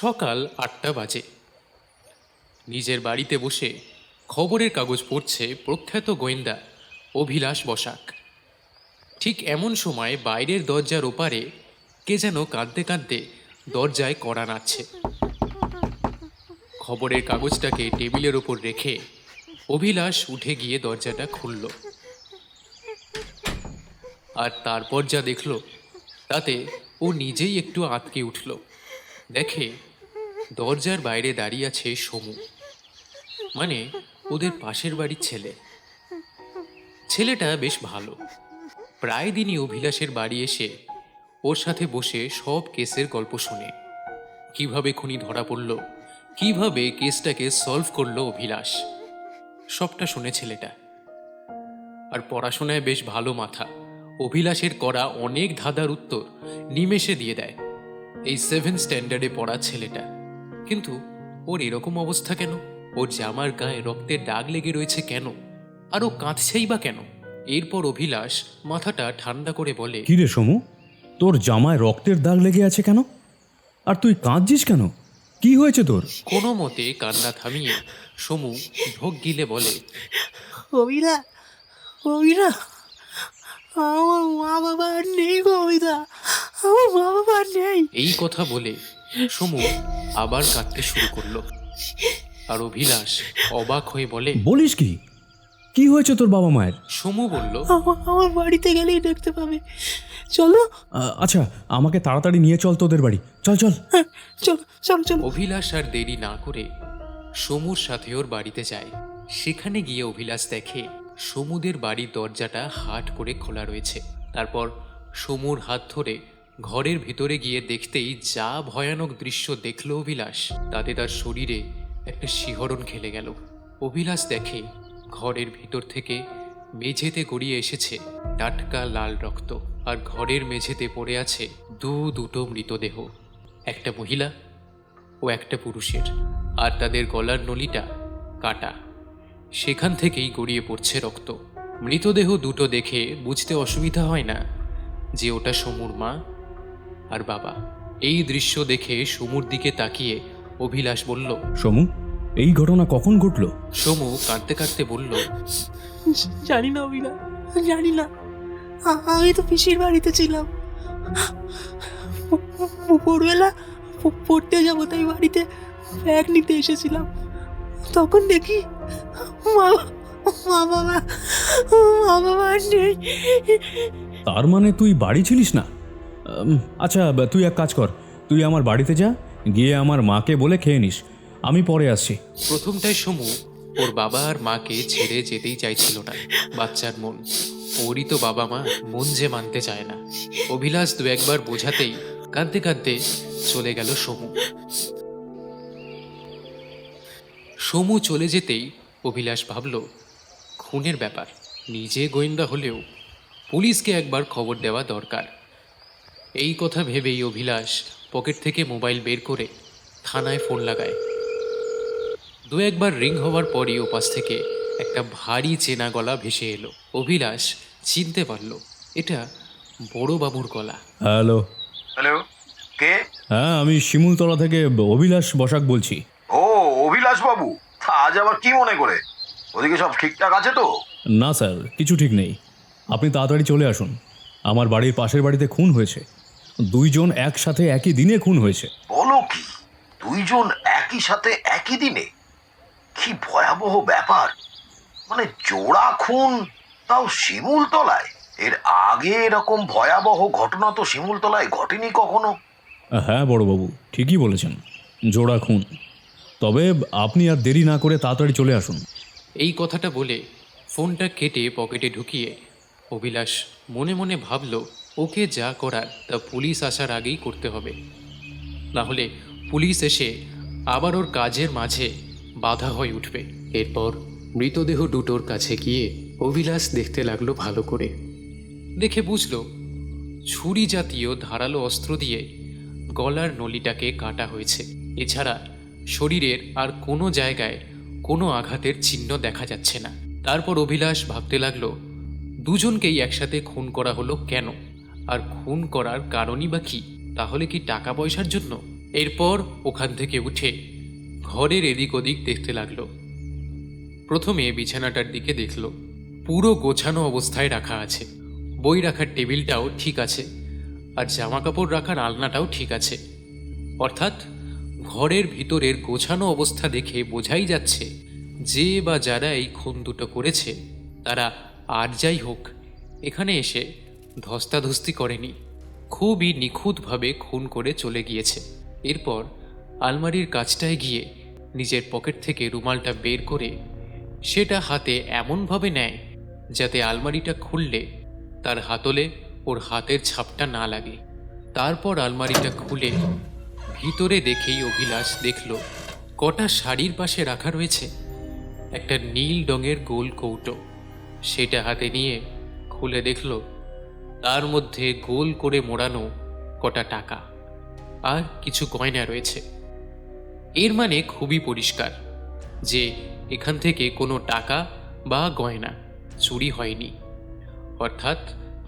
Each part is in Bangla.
সকাল আটটা বাজে। নিজের বাড়িতে বসে খবরের কাগজ পড়ছে প্রখ্যাত গোয়েন্দা অভিলাষ বসাক। ঠিক এমন সময় বাইরের দরজার ওপারে কে যেন কাঁদতে কাঁদতে দরজায় কড়া নাড়ছে। খবরের কাগজটাকে টেবিলের ওপর রেখে অভিলাষ উঠে গিয়ে দরজাটা খুলল। আর তারপর যা দেখল, তাতে ও নিজেই একটু আঁতকে উঠল। দেখে দরজার বাইরে দাঁড়িয়ে আছে সমু। মানে ওদের পাশের বাড়ির ছেলে। ছেলেটা বেশ ভালো। প্রায় দিনই অভিলাষের বাড়ি এসে ওর সাথে বসে সব কেসের গল্প শুনে। কীভাবে খুনি ধরা পড়ল, কীভাবে কেসটাকে সলভ করল অভিলাষ। সবটা শুনে ছেলেটা। আর পড়াশোনায় বেশ ভালো মাথা। অভিলাষের করা অনেক ধাঁধার উত্তর নিমেষে দিয়ে দেয়। এই সেভেন স্ট্যান্ডার্ডে পড়া ছেলেটা। কিন্তু ওর এরকম অবস্থা কেন? ওর জামার গায়ে রক্তের দাগ লেগে রয়েছে কেন? আর ও কাঁদছেই বা কেন? এরপর অভিলাষ মাথাটা ঠান্ডা করে বলে কি রে সমু? তোর জামায় রক্তের দাগ লেগে আছে কেন? আর তুই কাঁদছিস কেন? কি হয়েছে তোর? কোনো মতে কান্না থামিয়ে সমু ঢোক গিলে বলে কবিতা কবিতা আমার মা বাবা আর নেই কবিতা। আমার বাবা নেই এই কথা বলে সমু আবার কাঁদতে শুরু করল। আর অভিলাষ অবাক হয়ে বলে বলিস কি? কি হয়েছে তোর বাবা মায়ের? সমু বলল আমার আমার বাড়িতে গেলেই দেখতে পাবে। চলো। আ, আচ্ছা আমাকে তাড়াতাড়ি নিয়ে চল তোদের বাড়ি। চল চল। হ্যাঁ চলো চলো চলো। অভিলাষ আর দেরি না করে সমুর সাথে ওর বাড়িতে যায়। সেখানে গিয়ে অভিলাষ দেখে সমুদের বাড়ির দরজাটা হাট করে খোলা রয়েছে। তারপর সমুর হাত ধরে ঘরের ভেতরে গিয়ে দেখতেই যা ভয়ানক দৃশ্য দেখল অভিলাষ, তাতে তার শরীরে একটা শিহরণ খেলে গেল। অভিলাষ দেখে ঘরের ভেতর থেকে মেঝেতে গড়িয়ে এসেছে টাটকা লাল রক্ত, আর ঘরের মেঝেতে পড়ে আছে দু দুটো মৃতদেহ, একটা মহিলা ও একটা পুরুষের, আর তাদের গলার নলিটা কাটা। সেখান থেকেই গড়িয়ে পড়ছে রক্ত। মৃতদেহ দুটো দেখে বুঝতে অসুবিধা হয় না যে ওটা সমুর মা আর বাবা এই দৃশ্য দেখে সমুর দিকে তাকিয়ে অভিলাষ বলল সমু এই ঘটনা কখন ঘটলো? সমু কাঁদতে কাঁদতে বলল জানি না অবিনা জানি না। আমি তো পিসির বাড়িতে ছিলাম। ভোরবেলা পড়তে যাব তাই বাড়িতে ব্যাগ নিতে এসেছিলাম। তখন দেখি মা মা বাবা মা বাবা নেই তার মানে তুই বাড়ি ছিলিস না? আচ্ছা তুই এক কাজ কর। তুই আমার বাড়িতে যা, গিয়ে আমার মাকে বলে খেয়ে নিস। আমি পরে আসছি। প্রথমটায় সমু, ওর বাবা আর মাকে ছেড়ে যেতেই চাইছিল না, বাচ্চার মন। ওরই তো বাবা মা মন যে মানতে চায় না। অভিলাষ দু একবার বোঝাতেই কাঁদতে কাঁদতে চলে গেল সমু। সমু চলে যেতেই অভিলাষ ভাবল, খুনের ব্যাপার, নিজে গোয়েন্দা হলেও পুলিশকে একবার খবর দেওয়া দরকার। এই কথা ভেবেই অভিলাষ পকেট থেকে মোবাইল বের করে থানায় ফোন লাগায়। দু একবার রিং হওয়ার পরই ওপাশ থেকে একটা ভারী চেনা গলা ভেসে এলো। অভিলাষ চিনতে পারল এটা বড় বাবুর গলা। হ্যালো। হ্যালো কে? হ্যাঁ আমি শিমুলতলা থেকে অভিলাষ বসাক বলছি। ও অভিলাষ বাবু তা আজ আবার কি মনে করে? ওদিকে সব ঠিকঠাক আছে তো? না স্যার কিছু ঠিক নেই। আপনি তাড়াতাড়ি চলে আসুন। আমার বাড়ির পাশের বাড়িতে খুন হয়েছে। দুইজন একসাথে একই দিনে খুন হয়েছে। বলো কি? দুইজন একই সাথে একই দিনে? কি ভয়াবহ ব্যাপার। মানে জোড়া খুন তাও শিমুলতলায়? এর আগে এরকম ভয়াবহ ঘটনা তো শিমুলতলায় ঘটেনি কখনো? হ্যাঁ বড়বাবু ঠিকই বলেছেন জোড়া খুন। তবে আপনি আর দেরি না করে তাড়াতাড়ি চলে আসুন। এই কথাটা বলে ফোনটা কেটে পকেটে ঢুকিয়ে অভিলাষ মনে মনে ভাবল ওকে যা করার, তা পুলিশ আসার আগেই করতে হবে। না হলে পুলিশ এসে আবার ওর কাজের মাঝে বাধা হয়ে উঠবে। এরপর মৃতদেহ দুটোর কাছে গিয়ে অভিলাষ দেখতে লাগল ভালো করে। দেখে বুঝলো, ছুরি জাতীয় ধারালো অস্ত্র দিয়ে গলার নলিটাকে কাটা হয়েছে। এছাড়া শরীরের আর কোনো জায়গায় কোনো আঘাতের চিহ্ন দেখা যাচ্ছে না। তারপর অভিলাষ ভাবতে লাগল, দুজনকেই একসাথে খুন করা হলো কেন? আর খুন করার কারণই বা কি? তাহলে কি টাকা পয়সার জন্য? এরপর ওখান থেকে উঠে ঘরের এদিক ওদিক দেখতে লাগল। প্রথমে বিছানাটার দিকে দেখল, পুরো গোছানো অবস্থায় রাখা আছে। বই রাখার টেবিলটাও ঠিক আছে, আর জামা কাপড় রাখার আলনাটাও ঠিক আছে। অর্থাৎ ঘরের ভিতরের গোছানো অবস্থা দেখে বোঝাই যাচ্ছে, যে বা যারা এই খুন দুটো করেছে, তারা আর যাই হোক, এখানে এসে ধস্তাধস্তি করেনি। খুবই নিখুঁতভাবে খুন করে চলে গিয়েছে। এরপর আলমারির কাছটায় গিয়ে নিজের পকেট থেকে রুমালটা বের করে সেটা হাতে এমনভাবে নেয় যাতে আলমারিটা খুললে তার হাতলে ওর হাতের ছাপটা না লাগে। তারপর আলমারিটা খুলে ভিতরে দেখেই অভিলাষ দেখল, কটা শাড়ির পাশে রাখা রয়েছে। একটা নীল রঙের গোল কৌটো। সেটা হাতে নিয়ে খুলে দেখল তার মধ্যে গোল করে মোড়ানো কটা টাকা আর কিছু গয়না রয়েছে। এর মানে খুবই পরিষ্কার যে এখান থেকে কোনো টাকা বা গয়না চুরি হয়নি। অর্থাৎ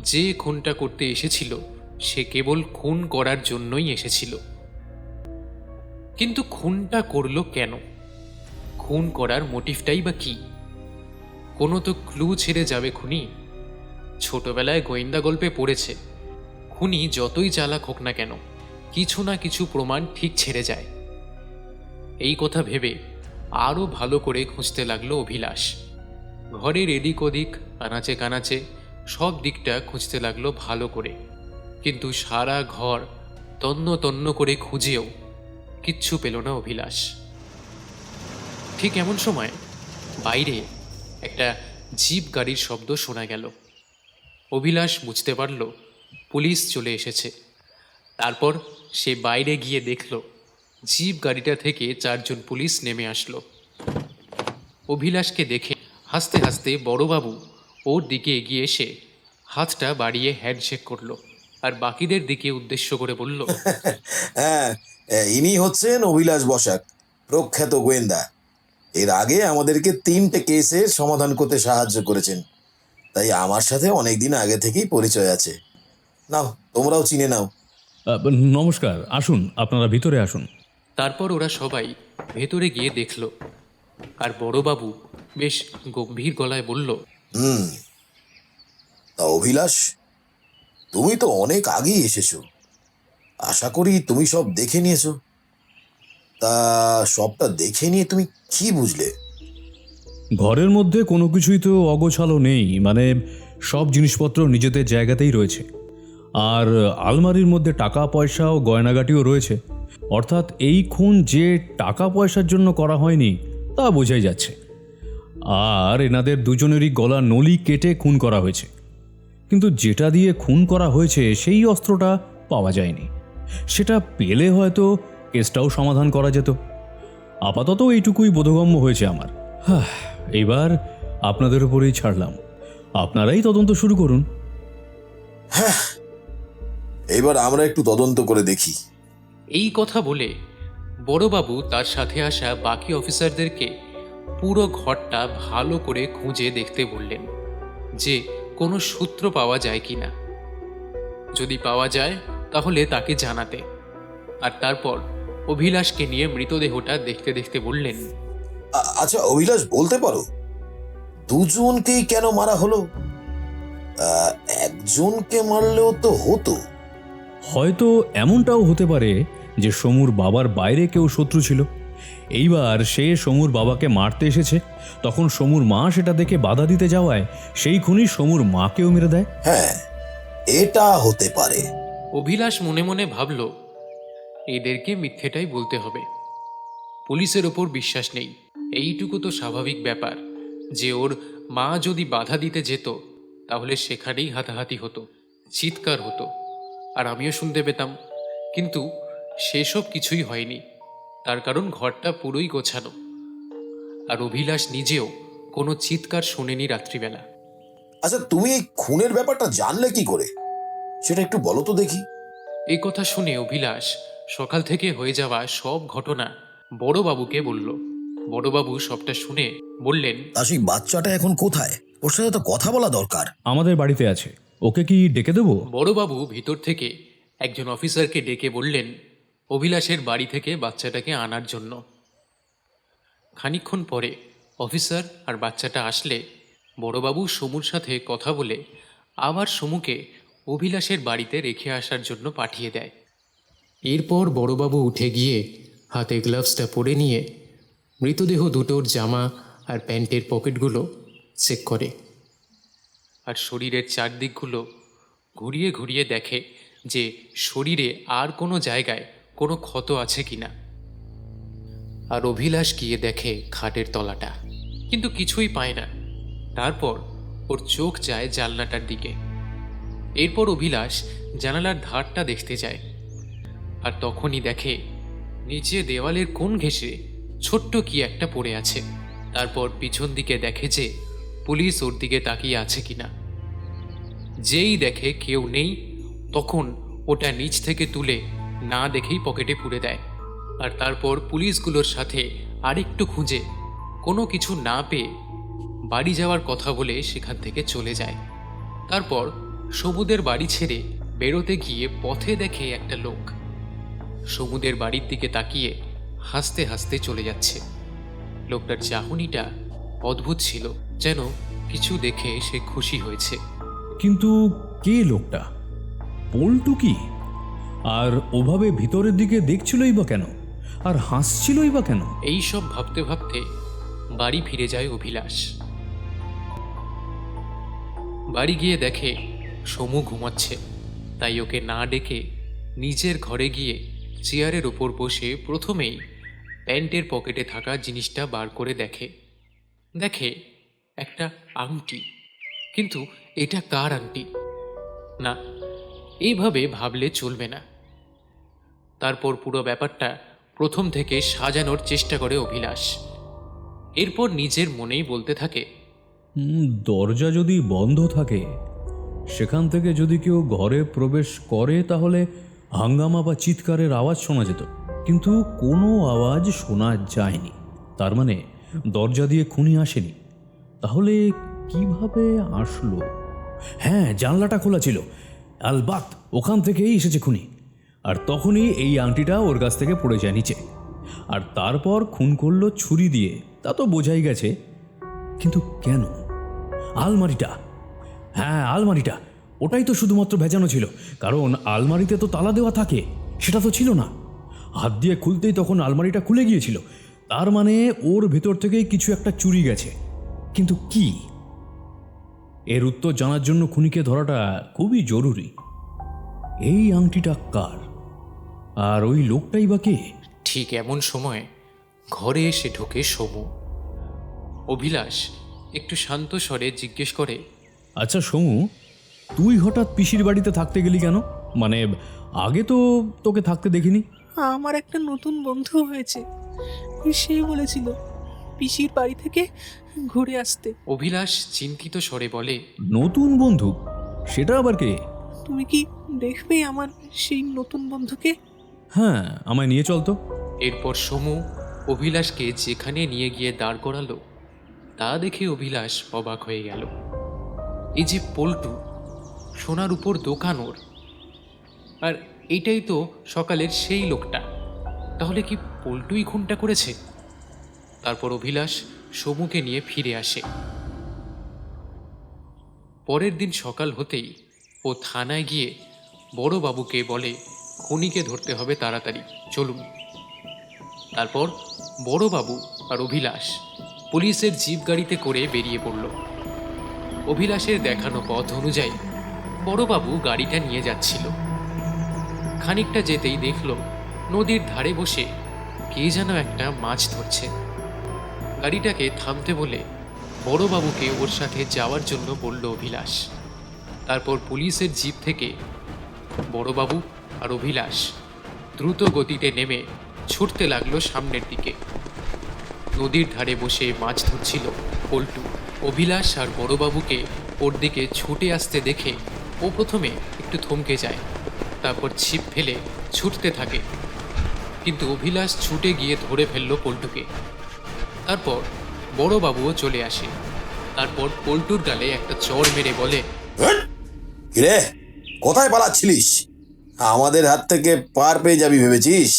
যে খুনটা করতে এসেছিল, সে কেবল খুন করার জন্যই এসেছিল। কিন্তু খুনটা করল কেন? খুন করার মোটিভটাই বা কি? কোনো তো ক্লু ছেড়ে যাবে খুনি। ছোটবেলায় গোয়েন্দা গল্পে পড়েছে, খুনি যতই চালাক হোক না কেন, কিছু না কিছু প্রমাণ ঠিক ছেড়ে যায়। এই কথা ভেবে আরও ভালো করে খুঁজতে লাগল অভিলাষ। ঘরের এদিক ওদিক, আনাচে কানাচে সব দিকটা খুঁজতে লাগল ভালো করে। কিন্তু সারা ঘর তন্ন তন্ন করে খুঁজেও কিচ্ছু পেল না অভিলাষ। ঠিক এমন সময় বাইরে একটা জিপ গাড়ির শব্দ শোনা গেল। অভিলাষ বুঝতে পারল, পুলিশ চলে এসেছে। তারপর সে বাইরে গিয়ে দেখল, জিপ গাড়িটা থেকে চারজন পুলিশ নেমে আসলো। অভিলাষকে দেখে হাসতে হাসতে বড়বাবু ওর দিকে এগিয়ে এসে হাতটা বাড়িয়ে হ্যান্ডশেক করল আর বাকিদের দিকে উদ্দেশ্য করে বলল হ্যাঁ ইনি হচ্ছেন অভিলাষ বসাক, প্রখ্যাত গোয়েন্দা। এর আগে আমাদেরকে তিনটে কেসের সমাধান করতে সাহায্য করেছেন। তাই আমার সাথে অনেক দিন আগে থেকেই পরিচয় আছে। নাও তোমরাও চিনে নাও। আহ, নমস্কার আসুন আপনারা ভিতরে আসুন। তারপর ওরা সবাই ভেতরে গিয়ে দেখল আর বড়বাবু বেশ গম্ভীর গলায় বলল হুম তা অভিলাষ তুমি তো অনেক আগেই এসেছ। আশা করি তুমি সব দেখে নিয়েছো। তা সবটা দেখে নিয়ে তুমি কি বুঝলে? ঘরের মধ্যে কোনো কিছুই তো অগোছালো নেই মানে সব জিনিসপত্র নিজেদের জায়গাতেই রয়েছে। আর আলমারির মধ্যে টাকা, পয়সা ও গয়নাগাটিও রয়েছে। অর্থাৎ এই খুন যে টাকা, পয়সার জন্য করা হয়নি, তা বোঝাই যাচ্ছে। আর এনাদের দুজনেরই গলা নলি কেটে খুন করা হয়েছে। কিন্তু যেটা দিয়ে খুন করা হয়েছে, সেই অস্ত্রটা পাওয়া যায়নি। সেটা পেলে হয়তো কেসটাও সমাধান করা যেত। আপাতত এইটুকুই বোধগম্য হয়েছে আমার। এবার আপনাদের উপরেই ছাড়লাম। আপনারাই তদন্ত শুরু করুন। এবার আমরা একটু তদন্ত করে দেখি। এই কথা বলে বড়বাবু তার সাথে আসা বাকি অফিসারদেরকে পুরো ঘরটা ভালো করে খুঁজে দেখতে বললেন যে কোনো সূত্র পাওয়া যায় কি না। যদি পাওয়া যায় তাহলে তাকে জানাতে। আর তারপর অভিলাষকে নিয়ে মৃতদেহটা দেখতে দেখতে বললেন আচ্ছা অভিলাষ বলতে পারো। দুজনকেই কেন মারা হলো? একজনকে মারলেও তো হতো। হয়তো এমনটাও হতে পারে যে সমুর বাবার বাইরে কেউ শত্রু ছিল। এইবার সে সমুর বাবাকে মারতে এসেছে তখন সমুর মা সেটা দেখে বাধা দিতে যাওয়ায় সেই খুনি সমুর মাকেও মেরে দেয়। হ্যাঁ এটা হতে পারে। অভিলাষ মনে মনে ভাবল এদেরকে মিথ্যেটাই বলতে হবে। পুলিশের ওপর বিশ্বাস নেই। এইটুকু তো স্বাভাবিক ব্যাপার যে ওর মা যদি বাধা দিতে যেত তাহলে সেখানেই হাতাহাতি হতো চিৎকার হতো আর আমিও শুনতে পেতাম। কিন্তু সেসব কিছুই হয়নি তার কারণ ঘরটা পুরোই গোছানো। আর অভিলাষ নিজেও কোনো চিৎকার শোনেনি রাত্রিবেলা। আচ্ছা তুমি এই খুনের ব্যাপারটা জানলে কি করে? সেটা একটু বলো তো দেখি। এই কথা শুনে অভিলাষ সকাল থেকে হয়ে যাওয়া সব ঘটনা বড়বাবুকে বলল। বড়বাবু সবটা শুনে বললেন তা সেই বাচ্চাটা এখন কোথায়? ওর সাথে তো কথা বলা দরকার। আমাদের বাড়িতে আছে। ওকে কি ডেকে দেবো? বড়বাবু ভিতর থেকে একজন অফিসারকে ডেকে বললেন অভিলাষের বাড়ি থেকে বাচ্চাটাকে আনার জন্য। খানিকক্ষণ পরে অফিসার আর বাচ্চাটা আসলে বড়বাবু সমুর সাথে কথা বলে আবার সমুকে অভিলাষের বাড়িতে রেখে আসার জন্য পাঠিয়ে দেয়। এরপর বড়বাবু উঠে গিয়ে হাতে গ্লাভসটা পরে নিয়ে মৃতদেহ দুটোর জামা আর প্যান্টের পকেটগুলো চেক করে। আর শরীরের চারদিকগুলো ঘুরিয়ে ঘুরিয়ে দেখে যে শরীরে আর কোনো জায়গায় কোনো ক্ষত আছে কিনা। আর অভিলাষ গিয়ে দেখে খাটের তলাটা, কিন্তু কিছুই পায় না। তারপর ওর চোখ যায় জানলাটার দিকে। এরপর অভিলাষ জানালার ধারটা দেখতে যায়। আর তখনই দেখে নিচে দেওয়ালের কোন ঘেঁষে ছোট্ট কি একটা পড়ে আছে। তারপর পিছন দিকে দেখে যে পুলিশ ওর দিকে তাকিয়ে আছে কিনা। যেই দেখে কেউ নেই, তখন ওটা নিচ থেকে তুলে না দেখেই পকেটে পুড়ে দেয়। আর তারপর পুলিশগুলোর সাথে আরেকটু খুঁজে কোনো কিছু না পেয়ে বাড়ি যাওয়ার কথা বলে সেখান থেকে চলে যায়। তারপর সমুদের বাড়ি ছেড়ে বেরোতে গিয়ে পথে দেখে একটা লোক। সমুদের বাড়ির দিকে তাকিয়ে হাসতে হাসতে চলে যাচ্ছে। লোকটার চাহনিটা অদ্ভুত ছিল যেন কিছু দেখে সে খুশি হয়েছে। কিন্তু কে লোকটা? পল্টু কি? আর ওভাবে ভিতরের দিকে দেখছিলই বা কেন? আর হাসছিলই বা কেন? এই সব ভাবতে ভাবতে বাড়ি ফিরে যায় অভিলাষ। বাড়ি গিয়ে দেখে সমু ঘুমাচ্ছে। তাই ওকে না ডেকে নিজের ঘরে গিয়ে চেয়ারের ওপর বসে প্রথমেই প্যান্টের পকেটে থাকা জিনিসটা বার করে দেখে। দেখে একটা আংটি। কিন্তু এটা কার আংটি? না, এইভাবে ভাবলে চলবে না। তারপর পুরো ব্যাপারটা প্রথম থেকে সাজানোর চেষ্টা করে অভিলাষ। এরপর নিজের মনেই বলতে থাকে দরজা যদি বন্ধ থাকে, সেখান থেকে যদি কেউ ঘরে প্রবেশ করে, তাহলে হাঙ্গামা বা চিৎকারের আওয়াজ শোনা যেত। কিন্তু কোনো আওয়াজ শোনা যায়নি। তার মানে দরজা দিয়ে খুনি আসেনি। তাহলে কীভাবে আসলো? হ্যাঁ জানলাটা খোলা ছিল। আলবাত, ওখান থেকেই এসেছে খুনি। আর তখনই এই আংটিটা ওর কাছ থেকে পড়ে যায় নিচে। আর তারপর খুন করল ছুরি দিয়ে, তা তো বোঝাই গেছে। কিন্তু কেন? আলমারিটা? হ্যাঁ আলমারিটা। ওটাই তো শুধুমাত্র ভেজানো ছিল। কারণ আলমারিতে তো তালা দেওয়া থাকে, সেটা তো ছিল না। হাত দিয়ে খুলতেই তখন আলমারিটা খুলে গিয়েছিল। তার মানে ওর ভেতর থেকেই কিছু একটা চুরি গেছে। কিন্তু কি? এর উত্তর জানার জন্য খুনিকে ধরাটা খুবই জরুরি। এই আংটিটা কার? আর ওই লোকটাই বা কে? ঠিক এমন সময় ঘরে এসে ঢোকে সমু। অভিলাষ একটু শান্ত স্বরে জিজ্ঞেস করে আচ্ছা সমু তুই হঠাৎ পিসির বাড়িতে থাকতে গেলি কেন? মানে আগে তো তোকে থাকতে দেখিনি। আমার একটা নতুন বন্ধু হয়েছে। সে বলেছিল পিসির বাড়ি থেকে ঘুরে আসতে। অভিলাষ চিন্তিত স্বরে বলে নতুন বন্ধু? সেটা আবার কে? তুমি কি দেখবে আমার সেই নতুন বন্ধুকে? হ্যাঁ আমায় নিয়ে চল তো। এরপর সমু অভিলাষকে যেখানে নিয়ে গিয়ে দাঁড় করালো তা দেখে অভিলাষ অবাক হয়ে গেল। এই যে পল্টু সোনার উপর দোকান ওর। আর এইটাই তো সকালের সেই লোকটা। তাহলে কি পল্টুই খুনটা করেছে? তারপর অভিলাষ সমুকে নিয়ে ফিরে আসে। পরের দিন সকাল হতেই ও থানায় গিয়ে বড়বাবুকে বলে, খুনিকে ধরতে হবে তাড়াতাড়ি, চলুন। তারপর বড়বাবু আর অভিলাষ পুলিশের জিপ গাড়িতে করে বেরিয়ে পড়ল। অভিলাষের দেখানো পথ অনুযায়ী বড়বাবু গাড়িটা নিয়ে যাচ্ছিল। খানিকটা যেতেই দেখল নদীর ধারে বসে কে যেন একটা মাছ ধরছে। গাড়িটাকে থামতে বলে বড়বাবুকে ওর সাথে যাওয়ার জন্য বলল অভিলাষ। তারপর পুলিশের জিপ থেকে বড়বাবু আর অভিলাষ দ্রুত গতিতে নেমে ছুটতে লাগল সামনের দিকে। নদীর ধারে বসে মাছ ধরছিল পল্টু। অভিলাষ আর বড়বাবুকে ওর দিকে ছুটে আসতে দেখে ও প্রথমে একটু থমকে যায়। তারপর ছিপ ফেলে ছুটতে থাকে। কিন্তু অভিলাষ ছুটে গিয়ে ধরে ফেলল পল্টুকে। তারপর বড়বাবুও চলে আসে। তারপর পল্টুর গালে একটা চড় মেরে বলে কিরে? কোথায় পালাচ্ছিলিস? আমাদের হাত থেকে পার পেয়ে যাবি ভেবেছিস?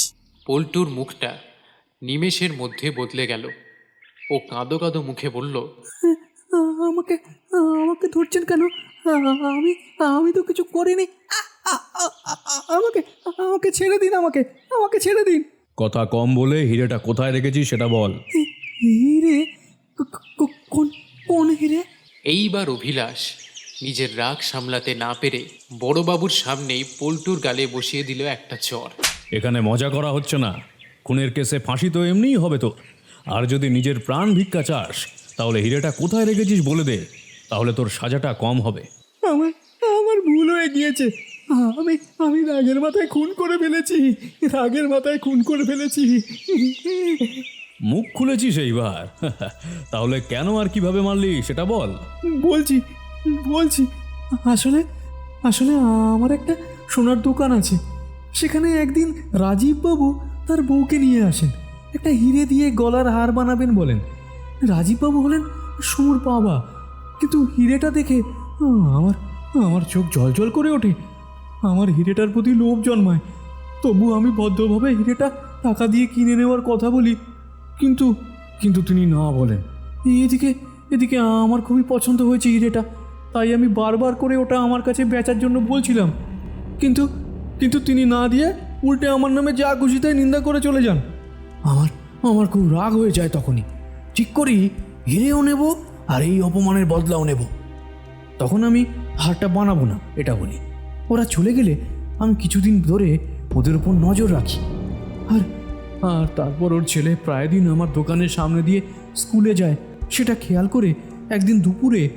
পল্টুর মুখটা নিমেষের মধ্যে বদলে গেল। ও কাঁদো কাঁদো মুখে বলল আমাকে আমাকে ধরছেন কেন? আমি আমি তো কিছু করিনি। আমাকে আমাকে ছেড়ে দিন আমাকে আমাকে ছেড়ে দিন। কথা কম বলে হিরেটা কোথায় রেখেছিস সেটা বল। হিরে? কোন কোন হিরে? এইবার অভিলাষ নিজের রাগ সামলাতে না পেরে বড়বাবুর সামনেই পল্টুর গালে বসিয়ে দিল একটা চর। এখানে মজা করা হচ্ছে না। খুনের কেসে ফাঁসি তো এমনিই হবে তো। আর যদি নিজের প্রাণ ভিক্ষা চাস তাহলে হিরেটা কোথায় রেখেছিস বলে দে। তাহলে তোর সাজাটা কম হবে। আমার আমার ভুল হয়ে গিয়েছে। আমি আমি রাগের মাথায় খুন করে ফেলেছি রাগের মাথায় খুন করে ফেলেছি। মুখ খুলেছিস এইবার? তাহলে কেন আর কীভাবে মারলি সেটা বল। বলছি বলছি আসলে আসলে আমার একটা সোনার দোকান আছে। সেখানে একদিন রাজীব বাবু তার বউকে নিয়ে আসেন। একটা হিরে দিয়ে গলার হার বানাবেন বলেন। রাজীব বাবু হলেন সুর বাবা কিন্তু হিরেটা দেখে আমার আমার চোখ জল করে ওঠে। আমার হিরেটার প্রতি লোভ জন্মায়। তবু আমি ভদ্রভাবে হিরেটা টাকা দিয়ে কিনে নেওয়ার কথা বলি। কিন্তু কিন্তু তিনি না বলেন। এদিকে এদিকে আমার খুবই পছন্দ হয়েছে হিরেটা। তাই আমি বারবার করে ওটা আমার কাছে বেচার জন্য বলছিলাম। কিন্তু কিন্তু তিনি না দিয়ে উল্টে আমার নামে যা খুশি তাই নিন্দা করে চলে যান। আমার আমার খুব রাগ হয়ে যায় তখনই। ঠিক করি হিরেও নেব আর এই অপমানের বদলাও নেব। তখন আমি হারটা বানাবো না, এটা বলি। ওরা চলে গেলে আমি কিছুদিন ধরে ওদের উপর নজর রাখি। আর আর তারপর ওর ছেলে প্রায় দিন আমার দোকানের সামনে দিয়ে স্কুলে যায়। সেটা খেয়াল করে একদিন দুপুরে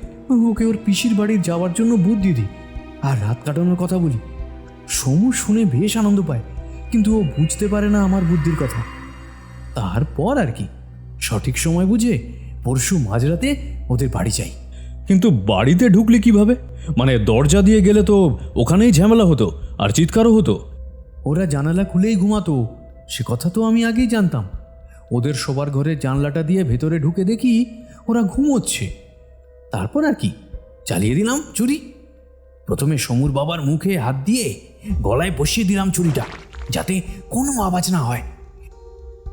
ওকে ওর পিসির বাড়ি যাওয়ার জন্য বুদ্ধি দিই। আর রাত কাটানোর কথা বলি। সমু শুনে বেশ আনন্দ পায়, কিন্তু ও বুঝতে পারে না আমার বুদ্ধির কথা। তারপর আর কি, সঠিক সময় বুঝে পরশু মাঝরাতে ওদের বাড়ি যাই। কিন্তু বাড়িতে ঢুকলে কীভাবে? মানে দরজা দিয়ে গেলে তো ওখানেই ঝামেলা হতো, আর চিৎকারও হতো। ওরা জানালা খুলেই ঘুমাতো, সে কথা তো আমি আগেই জানতাম। ওদের সবার ঘরে জানলাটা দিয়ে ভেতরে ঢুকে দেখি ওরা ঘুমোচ্ছে। তারপর আর কি, চালিয়ে দিলাম চুরি। প্রথমে সমুর বাবার মুখে হাত দিয়ে গলায় বসিয়ে দিলাম চুরিটা, যাতে কোনো আওয়াজ না হয়।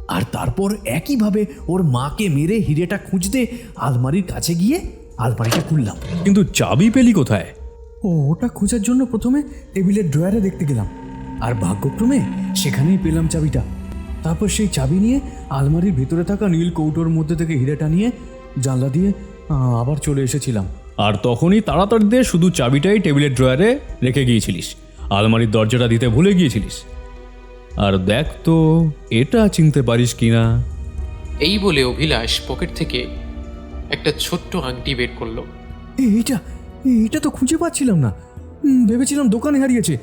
আর তারপর একইভাবে ওর মাকে মেরে হিরেটা খুঁজতে আলমারির কাছে গিয়ে আলমারিটা খুললাম। কিন্তু চাবি পেলি কোথায়? ও ওটা খোঁজার জন্য প্রথমে টেবিলের ড্রয়ারে দেখতে গেলাম। আর ভাগ্যক্রমে সেখানেই পেলাম চাবিটা। তারপর সেই চাবি নিয়ে আলমারির ভিতরে থাকা নীল কৌটোর মধ্যে থেকে হিরেটা নিয়ে জানলা দিয়ে আবার চলে এসেছিলাম। আর তখনই তাড়াতাড়ি দিয়ে শুধু চাবিটাই টেবিলের ড্রয়ারে রেখে গিয়েছিলিস। আলমারির দরজাটা দিতে ভুলে গিয়েছিলিস। আর দেখ তো এটা চিনতে পারিস কিনা? এই বলে অভিলাষ পকেট থেকে একটা ছোট্ট আংটি বের করল। এইটা এটা তো খুঁজে পাচ্ছিলাম না। ভেবেছিলাম দোকানে হারিয়েছে।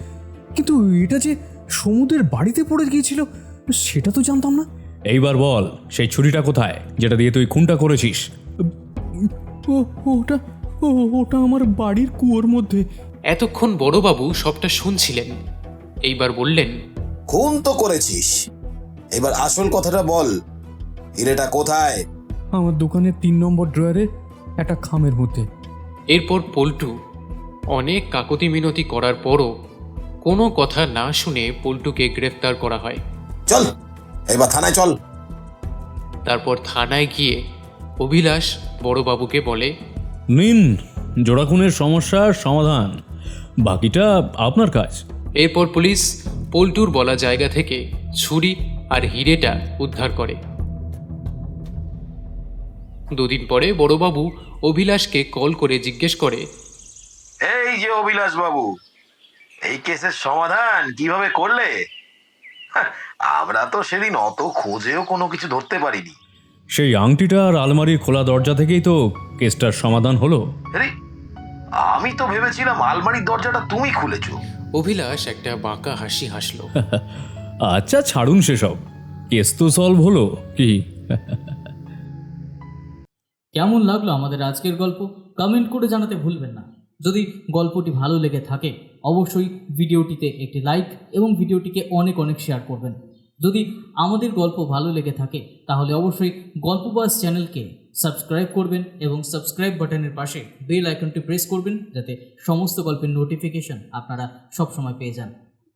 কিন্তু এটা যে সমুদ্রের বাড়িতে পড়ে গিয়েছিল সেটা তো জানতাম না। এইবার বল সেই ছুরিটা কোথায় যেটা দিয়ে তুই খুনটা করেছিস? ও ওটা ও ওটা আমার বাড়ির কুয়োর মধ্যে। এতক্ষণ বড়বাবু সবটা শুনছিলেন। এইবার বললেন খুন তো করেছিস। এবার আসল কথাটা বল হিরেটা কোথায়? আমার দোকানের তিন নম্বর ড্রয়ারে একটা খামের মধ্যে। এরপর পল্টু অনেক কাকতি মিনতি করার পরও কোনো কথা না শুনে পল্টুকে গ্রেফতার করা হয়। চল এবার থানায় চল। তারপর থানায় গিয়ে অভিলাষ বড়বাবুকে বলে নিন জোড়া খুনের সমস্যার সমাধান। বাকিটা আপনার কাজ। এরপর পুলিশ পল্টুর বলা জায়গা থেকে ছুরি আর হিরেটা উদ্ধার করে। দুদিন পরে বড়বাবু অভিলাষকে কল করে জিজ্ঞেস করে এই যে অবিলাস বাবু এই কেসের সমাধান কীভাবে করলে? হ্যাঁ, আমরা তো সেদিন অত খোঁজেও কোনো কিছু ধরতে পারিনি। সেই আংটিটা আর আলমারির খোলা দরজা থেকেই তো কেসটার সমাধান হলো। আমি তো ভেবেছিলাম আলমারির দরজাটা তুমি খুলেছ। অভিলাষ একটা বাঁকা হাসি হাসলো। আচ্ছা ছাড়ুন সেসব। কেস তো সলভ হলো কি? কেমন লাগল আমাদের আজকের গল্প? কমেন্ট করে জানাতে ভুলবেন না। যদি গল্পটি ভালো লেগে থাকে, অবশ্যই ভিডিওটিতে একটি লাইক এবং ভিডিওটিকে অনেক অনেক শেয়ার করবেন। যদি আমাদের গল্প ভালো লেগে থাকে, তাহলে অবশ্যই গল্পবাস চ্যানেলকে সাবস্ক্রাইব করবেন এবং সাবস্ক্রাইব বাটনের পাশে বেল আইকনটি প্রেস করবেন, যাতে সমস্ত গল্পের নোটিফিকেশন আপনারা সবসময় পেয়ে যান।